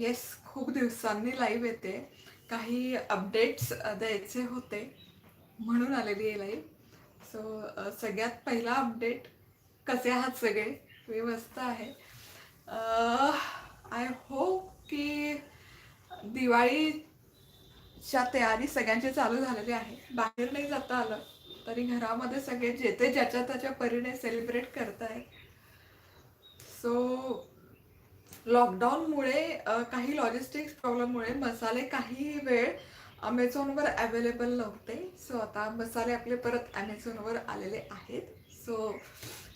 Yes खूप दिवसांनी live येते. काही अपडेट्स द्यायचे होते. म्हणून आलेली आहे लाईव्ह सो सगळ्यात पहिला अपडेट कसे आहात सगळे? मी मस्त आहे. आय होप की दिवाळीच्या तयारी सगळ्यांची चालू झालेली आहे. बाहेर नाही जाता आलं तरी घरामध्ये सगळे जे ते ज्याच्या त्याच्या परीने सेलिब्रेट करतायत. सो लॉकडाऊनमुळे काही लॉजिस्टिक्स प्रॉब्लेममुळे मसाले काही वेळ अमेझॉनवर अवेलेबल नव्हते. सो आता मसाले आपले परत अमेझॉनवर आलेले आहेत. सो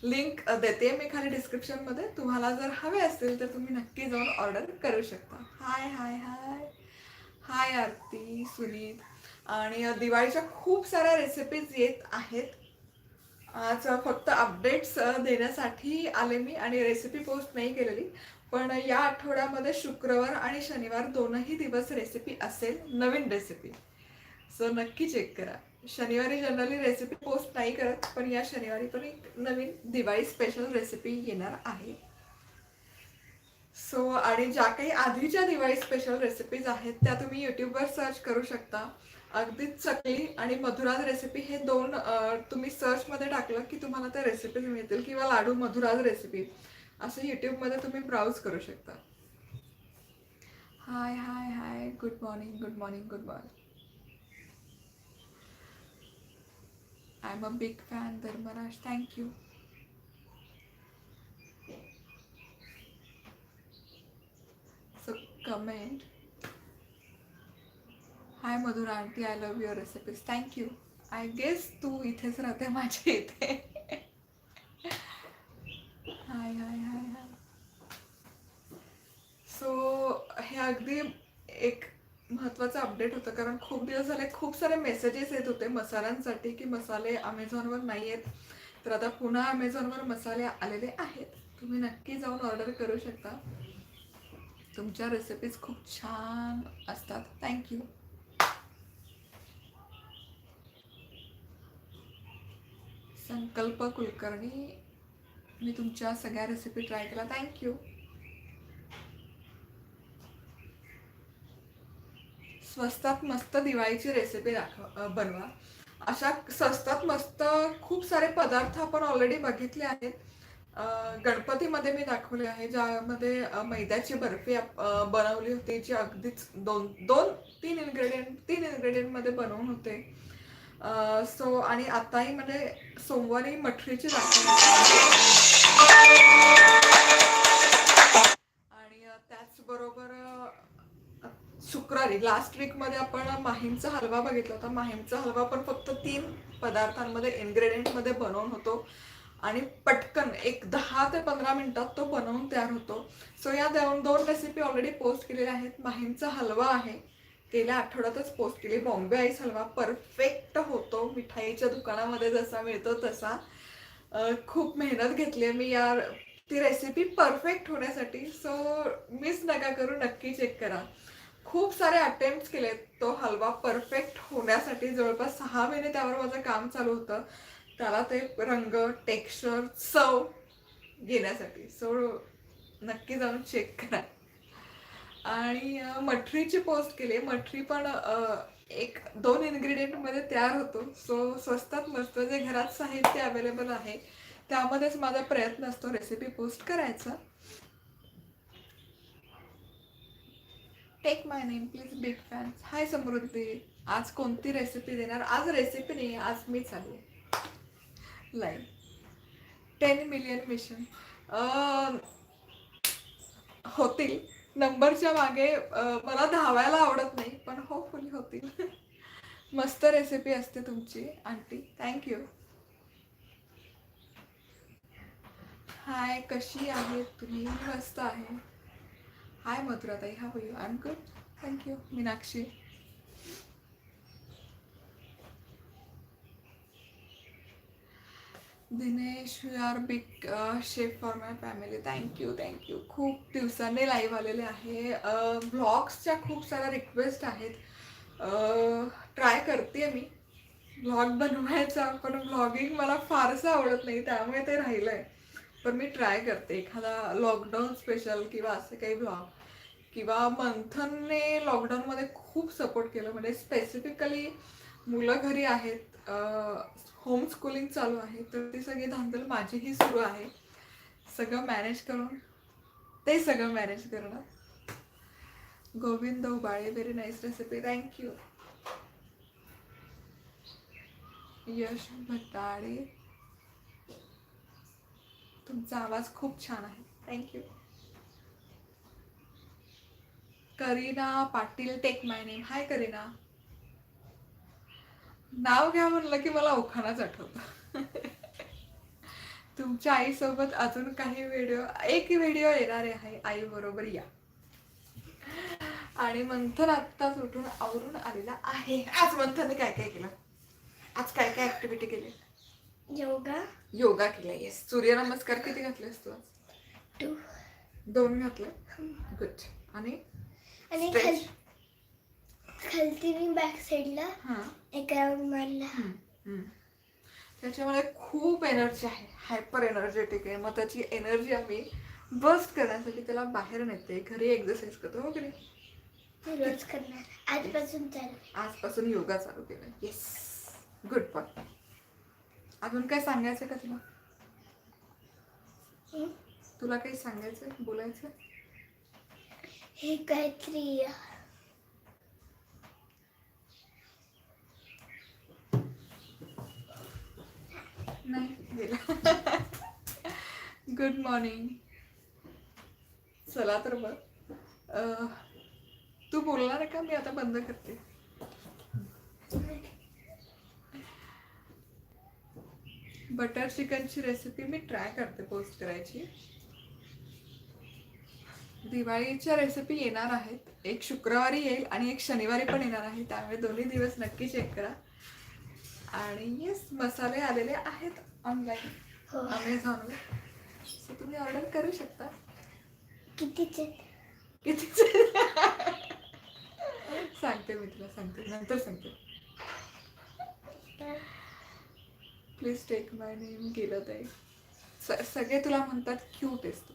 लिंक देते मी खाली डिस्क्रिप्शनमध्ये तुम्हाला जर हवे असतील तर तुम्ही नक्की जाऊन ऑर्डर करू शकता. हाय हाय हाय हाय आरती सुनीत आणि दिवाळीच्या खूप साऱ्या रेसिपीज येत आहेत. आज फक्त अपडेट्स देण्यासाठी आले मी आणि रेसिपी पोस्ट नाही केलेली. पण या आठवड्यामध्ये शुक्रवार आणि शनिवार दोनही दिवस रेसिपी असेल नवीन रेसिपी सो नक्की चेक करा. शनिवारी जनरली रेसिपी पोस्ट नाही करत पण या शनिवारी पण एक नवीन दिवाळी स्पेशल रेसिपी येणार आहे. सो आणि ज्या काही आधीच्या दिवाळी स्पेशल रेसिपीज आहेत त्या तुम्ही यूट्यूबवर सर्च करू शकता. अगदीच चकली आणि मधुराज रेसिपी हे दोन तुम्ही सर्चमध्ये टाकलं की तुम्हाला त्या रेसिपीज मिळतील किंवा लाडू मधुराज रेसिपी असं यूट्यूबमध्ये तुम्ही ब्राउज करू शकता. Hi hi hi good morning good morning good morning I am a big fan Dharmaraj thank you so comment hi Madhur aunty I love your recipes thank you I guess तू इथेच राहते माझ्या इथे. हाय hi hi हाय so हे अगदी एक महत्त्वाचं update होतं कारण खूप दिवस झाले खूप सारे मेसेजेस येत होते मसाल्यांसाठी की मसाले अमेझॉनवर नाही आहेत तर आता पुन्हा अमेझॉनवर मसाले आलेले आहेत. तुम्ही नक्की जाऊन ऑर्डर करू शकता. तुमच्या रेसिपीज खूप छान असतात. थँक्यू संकल्प कुलकर्णी मी तुमच्या सगळ्या रेसिपी ट्राय केला थँक्यू स्वस्तात मस्त दिवाळीची रेसिपी दाखवा बनवा. अशा स्वस्तात मस्त खूप सारे पदार्थ आपण ऑलरेडी बघितले आहेत. गणपतीमध्ये मी दाखवले आहे ज्यामध्ये मैद्याची बर्फी बनवली होती जी अगदीच दोन दोन तीन इन्ग्रेडियंट तीन इन्ग्रेडियंटमध्ये बनवून होते. सो आणि आताही म्हणजे सोमवारी मठरीची दाखवली आणि त्याचबरोबर शुक्रवारी लास्ट वीकमध्ये आपण माहीमचा हलवा बघितला होता. माहीमचा हलवा पण फक्त तीन पदार्थांमध्ये इन्ग्रेडियंटमध्ये बनवून होतो. आणि पटकन एक दहा ते पंधरा मिनिटात तो बनवून तयार होतो. सो या दोन दोन रेसिपी ऑलरेडी पोस्ट केलेल्या आहेत. माहीमचा हलवा आहे. गेल्या आठवड्यातच पोस्ट केली. बॉम्बे आईस हलवा परफेक्ट होतो. मिठाईच्या दुकानामध्ये जसा मिळतो तसा. खूप मेहनत घेतली आहे मी या ती रेसिपी परफेक्ट होण्यासाठी. सो मिस नका करू. नक्की चेक करा. खूप सारे अटेम्प्ट केले तो हलवा परफेक्ट होण्यासाठी जवळपास सहा महिने त्यावर माझं काम चालू होतं. त्याला ते रंग टेक्स्चर चव घेण्यासाठी. सो नक्की जाऊन चेक करा. आणि मठरीची पोस्ट केली. मठरी पण एक दोन इन्ग्रेडियंटमध्ये तयार होतो. सो स्वस्तात मस्त जे घरात साहित्य अवेलेबल आहे त्यामध्येच माझा प्रयत्न असतो रेसिपी पोस्ट करायचा. Take my name please big fans hi Samruddhi. आज कोणती रेसिपी देणार? आज रेसिपी नाही आज मी चालू. लाईन टेन मिलियन मिशन होतील. नंबरच्या मागे मला धावायला आवडत नाही पण होपफुली होतील. मस्त रेसिपी असते तुमची आंटी. थँक्यू हाय कशी आहे तुम्ही? मस्त आहे. हाय मधुराताई. हा you I am good thank you Meenakshi. Dinesh you are big chef for my family thank you thank you खूप दिवसांनी लाईव्ह आलेले आहे. ब्लॉग्सच्या खूप साऱ्या रिक्वेस्ट आहेत. ट्राय करते मी. ब्लॉग बनवायचा पण ब्लॉगिंग मला फारसं आवडत नाही त्यामुळे ते राहिलं आहे पण मी ट्राय करते. एखादा लॉकडाऊन स्पेशल किंवा असं काही ब्लॉग किंवा मंथनने लॉकडाऊनमध्ये खूप सपोर्ट केलं. म्हणजे स्पेसिफिकली मुलं घरी आहेत. होम स्कूलिंग चालू आहे तर ती सगळी धांदल माझीही सुरू आहे. सगळं मॅनेज करून ते सगळं मॅनेज करणं Govind Bale very nice recipe thank you Yash Bhatale तुमचा आवाज खूप छान आहे. Thank you Kareena Patil take my name hi Kareena. नाव घ्या म्हणलं की मला ओखानाच आठवतं. तुमच्या आईसोबत अजून काही व्हिडिओ एक व्हिडिओ येणार आहे आई बरोबर या. आणि मंथन आत्ताच उठून आवरून आलेला आहे. आज मंथनने काय काय केलं? आज काय काय ऍक्टिव्हिटी केली? योगा. योगा केला येस सूर्यनमस्कार किती घातलेस तू आज? दोन घातले? गुड आणि? आणि Stretch. खाल खालती मी बॅक साईडला हा. एक राऊंड मारला. त्याच्यामध्ये खूप एनर्जी आहे. हायपर एनर्जेटिक आहे. मग त्याची एनर्जी आम्ही बस्ट करण्यासाठी त्याला बाहेर नेते. घरी एक्सरसाइज करतो हो मी रोज करणार. आजपासून चालू. आजपासून योगा चालू केला येस गुड पण अजून काय सांगायचं का तुला? तुला काही सांगायचं बोलायचं हे काहीतरी नाही. गुड मॉर्निंग चला तर मग तू बोलणार आहे का? मी आता बंद करते. बटर चिकनची रेसिपी मी ट्राय करते पोस्ट करायची. दिवाळीच्या रेसिपी येणार आहेत. एक शुक्रवारी येईल आणि एक शनिवारी पण येणार आहे. त्यामुळे दोन्ही दिवस नक्की चेक करा. आणि येस मसाले आलेले आहेत ऑनलाईन अमेझॉनवर सो तुम्ही ऑर्डर करू शकता. कितीचे किती सांगते मी तुला सांगते. नंतर सांगते. प्लीज टेक माय नेम गेलं ते स- सगळे तुला म्हणतात क्यूट आहेस तू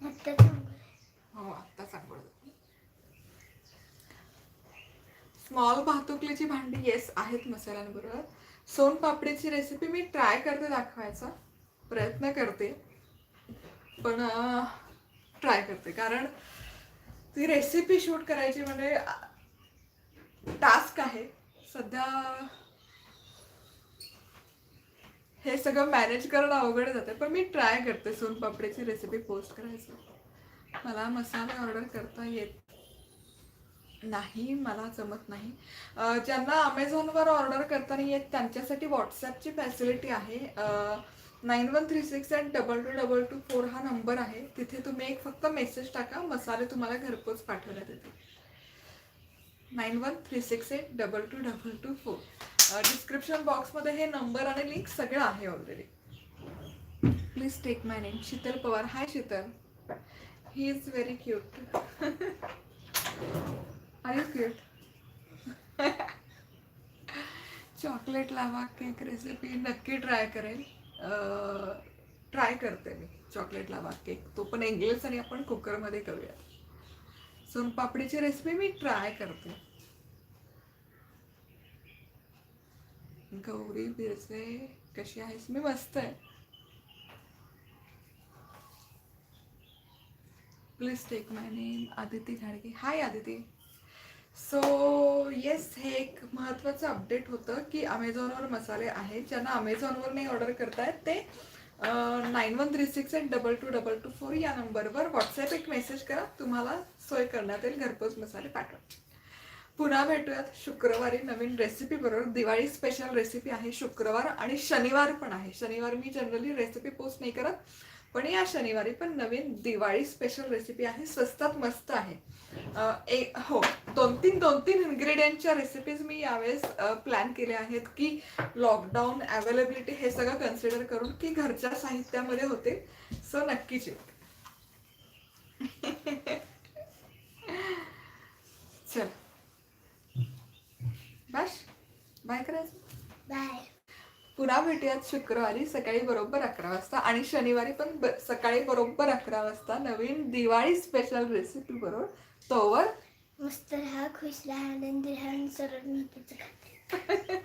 आता सांगू हो आत्ता सांगू स्मॉल भातुकलीची भांडी येस आहेत मसाल्यांबरोबर. सोनपापडीची रेसिपी मी ट्राय करते दाखवायचा. प्रयत्न करते. पण ट्राय करते. कारण ती रेसिपी शूट करायची म्हणजे टास्क आहे. सध्या हे सगळं मॅनेज करणं अवघड जाते पण मी ट्राय करते सोनपापडीची रेसिपी पोस्ट करायचं. मला मसाले ऑर्डर करता येत नाही मला जमत नाही. ज्यांना अमेझॉनवर ऑर्डर करता नाही येत त्यांच्यासाठी व्हॉट्सॲपची फॅसिलिटी आहे. Nine one three six and double two double two four हा नंबर आहे. तिथे तुम्ही एक फक्त मेसेज टाका मसाले तुम्हाला घरपोच पाठवण्यात येतील. Nine one three six eight double two double two four description बॉक्समध्ये हे नंबर आणि लिंक सगळं आहे already please take my name Sheetal Pawar. Hi Sheetal. He is very cute are you cute chocolate lava cake recipe नक्की try करेल. Try करते मी chocolate lava cake तो पण एंगल्स आणि आपण कुकरमध्ये करूया सोनपापडीची रेसिपी मी ट्राय करते. गौरी बिरसे कशी आहेस? मी मस्त आहे. Please take my name Aditi घाडगे. हाय आदिती. सो येस हे एक महत्त्वाचं अपडेट होतं की अमेझॉनवर मसाले आहेत. ज्यांना अमेझॉनवर नाही ऑर्डर करतायत ते nine one three six eight double two double two four या नंबरवर व्हॉट्सॲप एक मेसेज करा. तुम्हाला सोय करण्यात येईल घरपोच मसाले पाठवा. पुन्हा भेटूयात. शुक्रवारी नवीन रेसिपी बरोबर दिवाळी स्पेशल रेसिपी आहे शुक्रवार आणि शनिवार पण आहे. शनिवार मी जनरली रेसिपी पोस्ट नाही करत. पण या शनिवारी पण नवीन दिवाळी स्पेशल रेसिपी आहे. स्वस्तात मस्त आहे. ए एक हो दोन तीन दोन तीन इन्ग्रेडियंटच्या रेसिपीज मी यावेळेस प्लॅन केल्या आहेत की लॉकडाऊन अवेलेबिलिटी हे सगळं कन्सिडर करून की घरच्या साहित्यामध्ये होते. सो नक्कीच येईल. चल. बस बाय करायचं? बाय. पुन्हा भेटूयात शुक्रवारी सकाळी बरोबर अकरा वाजता आणि शनिवारी पण ब- सकाळी बरोबर अकरा वाजता नवीन दिवाळी स्पेशल रेसिपी बरोबर तोवर मस्त राहा खुश राहा आनंदी राहा खाते